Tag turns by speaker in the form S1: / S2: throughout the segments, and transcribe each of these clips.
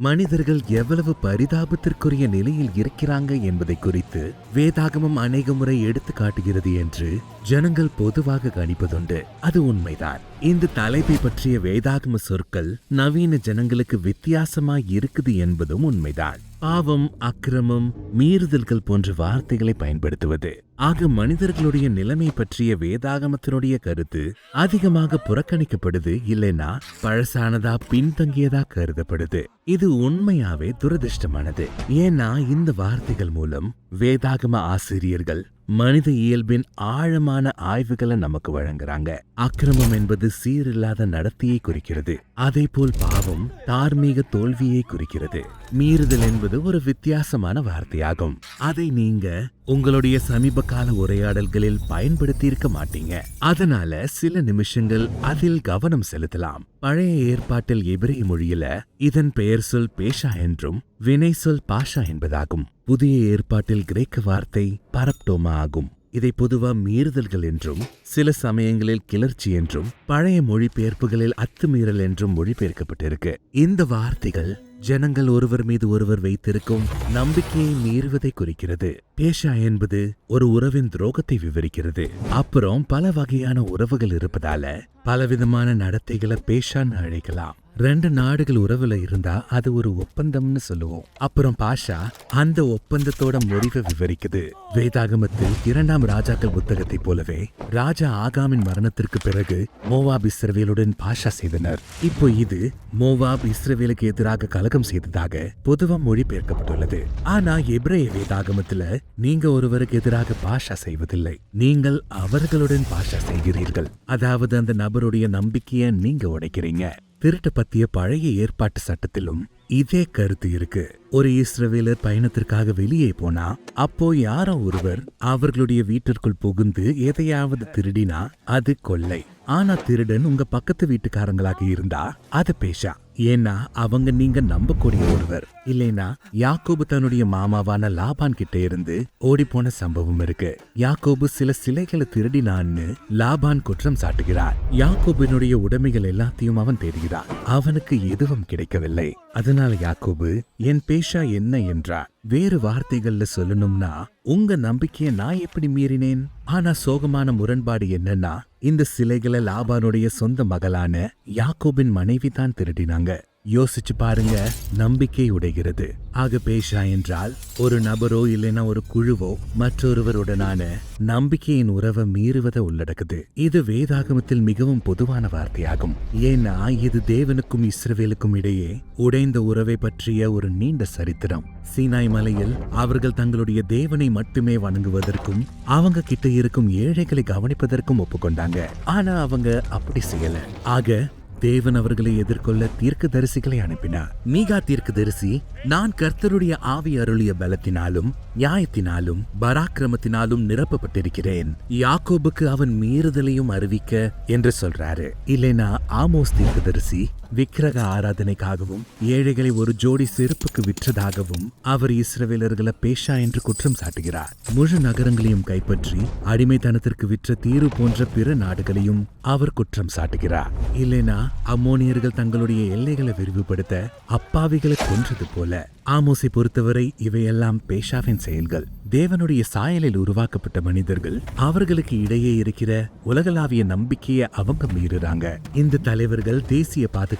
S1: மனிதர்கள் எவ்வளவு பரிதாபத்திற்குரிய நிலையில் இருக்கிறாங்க என்பதை குறித்து வேதாகமம் அநேக முறை எடுத்து காட்டுகிறது என்று ஜனங்கள் பொதுவாக கணிப்பதுண்டு. அது உண்மைதான். இந்த தலைப்பை பற்றிய வேதாகம சொற்கள் நவீன ஜனங்களுக்கு வித்தியாசமாய் இருக்குது என்பதும் உண்மைதான். பாவம் அக்கிரமம் மீறுதல்கள் போன்ற வார்த்தைகளை பயன்படுத்துவது. ஆக மனிதர்களுடைய நிலைமை பற்றிய வேதாகமத்தினுடைய கருத்து அதிகமாக புறக்கணிக்கப்படுது இல்லைன்னா பழசானதா பின்தங்கியதா கருதப்படுது. இது உண்மையாவே துரதிர்ஷ்டமானது. ஏன்னா இந்த வார்த்தைகள் மூலம் வேதாகம ஆசிரியர்கள் மனித இயல்பின் ஆழமான ஆய்வுகளை நமக்கு வழங்குறாங்க. அக்கிரமம் என்பது சீரில்லாத நடத்தையை குறிக்கிறது. அதேபோல் பாவம் தார்மீக தோல்வியை குறிக்கிறது. மீறுதல் என்பது ஒரு வித்தியாசமான வார்த்தையாகும். அதை நீங்க உங்களுடைய சமீப கால உரையாடல்களில் பயன்படுத்தி இருக்க மாட்டீங்க. அதனால சில நிமிஷங்கள் அதில் கவனம் செலுத்தலாம். பழைய ஏற்பாட்டில் எபிரேய மொழியில இதன் பெயர் சொல் பேஷா என்றும் வினை சொல் பாஷா என்பதாகும். புதிய ஏற்பாட்டில் கிரேக்க வார்த்தை பரப்டோமா ஆகும். இதை பொதுவா மீறுதல்கள் என்றும் சில சமயங்களில் கிளர்ச்சி என்றும் பழைய மொழிபெயர்ப்புகளில் அத்துமீறல் என்றும் மொழிபெயர்க்கப்பட்டிருக்கு. இந்த வார்த்தைகள் ஜனங்கள் ஒருவர் மீது ஒருவர் வைத்திருக்கும் நம்பிக்கையை மீறுவதை குறிக்கிறது. பேஷா என்பது ஒரு உறவின் துரோகத்தை விவரிக்கிறது. அப்புறம் பல வகையான உறவுகள் இருப்பதால பலவிதமான நடத்தைகளை பேஷான்னு அழைக்கலாம். ரெண்டு நாடுகள் உறவுல இருந்தா அது ஒரு ஒப்பந்தம்னு சொல்லுவோம். அப்புறம் பாஷா அந்த ஒப்பந்தத்தோட முடிவை விவரிக்குது. வேதாகமத்தில் இரண்டாம் ராஜாக்கள் புத்தகத்தை போலவே ராஜா ஆகாமின் மரணத்திற்கு பிறகு மோவாப் இஸ்ரவேலுடன் பாஷா செய்தனர். இப்போ இது மோவாப் இஸ்ரவேலுக்கு எதிராக கலகம் செய்ததாக பொதுவா மொழிபெயர்க்கப்பட்டுள்ளது. ஆனா எப்ரேய வேதாகமத்துல நீங்க ஒருவருக்கு எதிராக பாஷா செய்வதில்லை. நீங்கள் அவர்களுடன் பாஷா செய்கிறீர்கள். அதாவது அந்த நபருடைய நம்பிக்கையை நீங்க உடைக்கிறீங்க. திருட்டு பத்திய பழைய ஏற்பாட்டு சட்டத்திலும் இதே கருத்து இருக்கு. ஒரு இஸ்ரவேலர் பயணத்திற்காக வெளியே போனா அப்போ யாரோ ஒருவர் அவர்களுடைய வீட்டிற்குள் புகுந்து எதையாவது திருடினா அது கொள்ளை. ஆனா திருடன் உங்க பக்கத்து வீட்டுக்காரங்களாக இருந்தா அது பேஷா ஏன்னா அவங்க நீங்க நம்பக்கூடிய ஒருவர். இல்லைனா யாக்கோபு தன்னுடைய மாமாவான லாபான் கிட்ட இருந்து ஓடி போன சம்பவம் இருக்கு. யாக்கோபு சில சிலைகளை திருடினான்னு லாபான் குற்றம் சாட்டுகிறார். யாக்கோபினுடைய உடைமைகள் எல்லாத்தையும் அவன் தேடுகிறான். அவனுக்கு எதுவும் கிடைக்கவில்லை. அதனால யாக்கோபு என் பேஷா என்ன என்றார் வேறு வார்த்தைகள்ல சொல்லணும்னா உங்க நம்பிக்கையை நான் எப்படி மீறினேன்? ஆனா சோகமான முரண்பாடு என்னன்னா இந்த சிலைகளை லாபானுடைய சொந்த மகளான யாக்கோபின் மனைவி தான் திருடினாங்க. யோசிச்சு பாருங்க நம்பிக்கை உடைகிறது. ஆக பேஷா என்றால் ஒரு நபரோ இல்லைன்னா ஒரு குழுவோ மற்றொருவருடனான நம்பிக்கையின் உறவை மீறுவதை உள்ளடக்குது. இது வேதாகமத்தில் மிகவும் பொதுவான வார்த்தையாகும். ஏன்னா இது தேவனுக்கும் இஸ்ரவேலுக்கும் இடையே உடைந்த உறவை பற்றிய ஒரு நீண்ட சரித்திரம். சீனாய் மலையில் அவர்கள் தங்களுடைய தேவனை மட்டுமே வணங்குவதற்கும் அவங்க கிட்ட இருக்கும் ஏழைகளை கவனிப்பதற்கும் ஒப்புக்கொண்டாங்க. ஆனா அவங்க அப்படி செய்யல. ஆக தேவன் அவர்களை எதிர்கொள்ள தீர்க்க தரிசிகளை அனுப்பினார். மீகா தீர்க்கதரிசி நான் கர்த்தருடைய ஆவி அருளிய பலத்தினாலும் நியாயத்தினாலும் பராக்கிரமத்தினாலும் நிரப்பப்பட்டிருக்கிறேன். யாக்கோபுக்கு அவன் மீறுதலையும் அறிவிக்க என்று சொல்றாரு. இல்லைனா ஆமோஸ் தீர்க்கதரிசி விக்கிரக ஆராதனைக்காகவும் ஏழைகளை ஒரு ஜோடி செருப்புக்கு விற்றதாகவும் அவர் இஸ்ரவேலர்களை பேஷா என்று குற்றம் சாட்டுகிறார். முழு நகரங்களையும் கைப்பற்றி அடிமைத்தனத்திற்கு விற்ற தீரு போன்ற பிற நாடுகளையும் அவர் குற்றம் சாட்டுகிறார். இல்லைனா அம்மோனியர்கள் தங்களுடைய எல்லைகளை விரிவுபடுத்த அப்பாவிகளை கொன்றது போல. ஆமோசை பொறுத்தவரை இவையெல்லாம் பேஷாவின் செயல்கள். தேவனுடைய சாயலில் உருவாக்கப்பட்ட மனிதர்கள் அவர்களுக்கு இடையே இருக்கிற உலகளாவிய நம்பிக்கையை அவங்க மீறுறாங்க. இந்த தலைவர்கள் தேசிய பாதுகாப்பு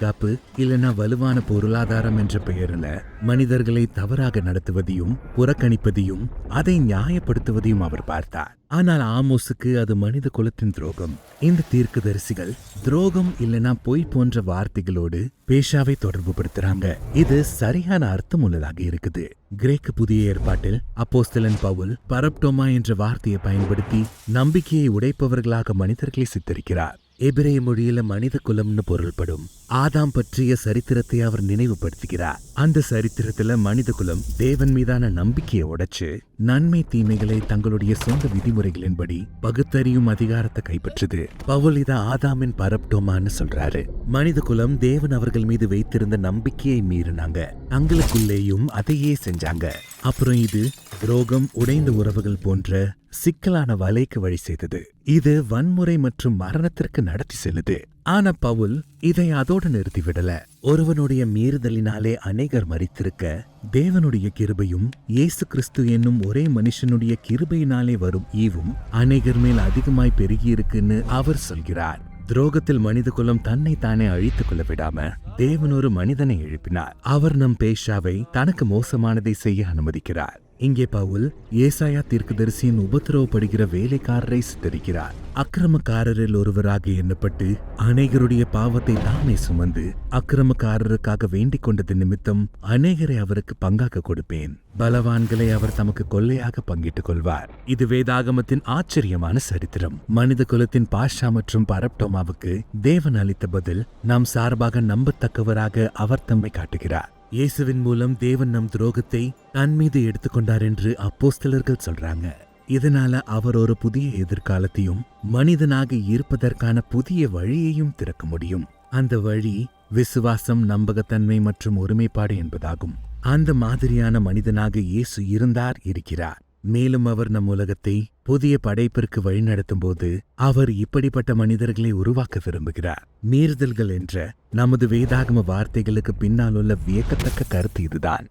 S1: இல்லைன்னா வலுவான பொருளாதாரம் என்ற பெயரில் மனிதர்களை தவறாக நடத்துவதையும் புறக்கணிப்பதையும் அதை நியாயப்படுத்துவதையும் அவர் பார்த்தார். ஆனால் ஆமோஸுக்கு அது மனித குலத்தின் துரோகம். இந்த தீர்க்கதரிசிகள் துரோகம் இல்லனா பொய் போன்ற வார்த்தைகளோடு பேஷாவை தொடர்பு படுத்துறாங்க. இது சரியான அர்த்தம் உள்ளதாக இருக்குது. கிரேக்க புதிய ஏற்பாட்டில் அப்போஸ்தலன் பவுல் பரப்டோமா என்ற வார்த்தையை பயன்படுத்தி நம்பிக்கையை உடைப்பவர்களாக மனிதர்களை சித்தரிக்கிறார். எபிரேய மொழியில மனித குலம்னு பொருள்படும். ஆதாம் பற்றிய சரித்திரத்தை அவர் நினைவுபடுத்துகிறார். அந்த சரித்திரத்துல மனித குலம் தேவன் மீதான நம்பிக்கையை உடைச்சு நன்மை தீமைகளை தங்களுடைய சொந்த விதிமுறைகளின்படி பகுத்தறியும் அதிகாரத்தை கைப்பற்றுது. பவுல் இத ஆதாமின் பரப்டோமான்னு சொல்றாரு. மனித குலம் தேவன் அவர்கள் மீது வைத்திருந்த நம்பிக்கையை மீறினாங்க. தங்களுக்குள்ளேயும் அதையே செஞ்சாங்க. அப்புறம் இது துரோகம் உடைந்த உறவுகள் போன்ற சிக்கலான வலைக்கு வழி செய்தது. இது வன்முறை மற்றும் மரணத்திற்கு நடத்தி செல்லுது. ஆனா பவுல் இதை அதோடு நிறுத்திவிடல ஒருவனுடைய மீறுதலினாலே அநேகர் மறித்திருக்க தேவனுடைய கிருபையும் இயேசு கிறிஸ்து என்னும் ஒரே மனுஷனுடைய கிருபையினாலே வரும் ஈவும் அநேகர் மேல் அதிகமாய் பெருகியிருக்குன்னு அவர் சொல்கிறார். துரோகத்தில் மனித குலம் தன்னை தானே அழித்துக் கொள்ள விடாம தேவன் ஒரு மனிதனை எழுப்பினார். அவர் நம் பேஷாவை தனக்கு மோசமானதை செய்ய அனுமதிக்கிறார். இங்கே பவுல் ஏசாயா தீர்க்கதரிசியின் உபத்திரவப்படுகிற வேலைக்காரரை சித்தரிக்கிறார். அக்கிரமக்காரரில் ஒருவராக எண்ணப்பட்டு அநேகருடைய பாவத்தை தானே சுமந்து அக்கிரமக்காரருக்காக வேண்டிக் கொண்டது நிமித்தம் அநேகரை அவருக்கு பங்காக கொடுப்பேன். பலவான்களை அவர் தமக்கு கொள்ளையாக பங்கிட்டுக் கொள்வார். இது வேதாகமத்தின் ஆச்சரியமான சரித்திரம். மனித குலத்தின் பாஷா மற்றும் பரப்டோமாவுக்கு தேவன் அளித்த பதில் நாம் சார்பாக நம்பத்தக்கவராக அவர் தம்மை காட்டுகிறார். இயேசுவின் மூலம் தேவன் நம் துரோகத்தை தன் மீது எடுத்துக்கொண்டார் என்று அப்போஸ்தலர்கள் சொல்றாங்க. இதனால அவர் ஒரு புதிய எதிர்காலத்தையும் மனிதனாக இருப்பதற்கான புதிய வழியையும் திறக்க முடியும். அந்த வழி விசுவாசம் நம்பகத்தன்மை மற்றும் ஒருமைப்பாடு என்பதாகும். அந்த மாதிரியான மனிதனாக இயேசு இருந்தார் இருக்கிறார். மேலும் அவர் நம் உலகத்தை புதிய படைப்பிற்கு வழிநடத்தும் போது அவர் இப்படிப்பட்ட மனிதர்களை உருவாக்க விரும்புகிறார். மீறுதல்கள் என்ற நமது வேதாகம வார்த்தைகளுக்கு பின்னால் உள்ள வியக்கத்தக்க கருத்து இதுதான்.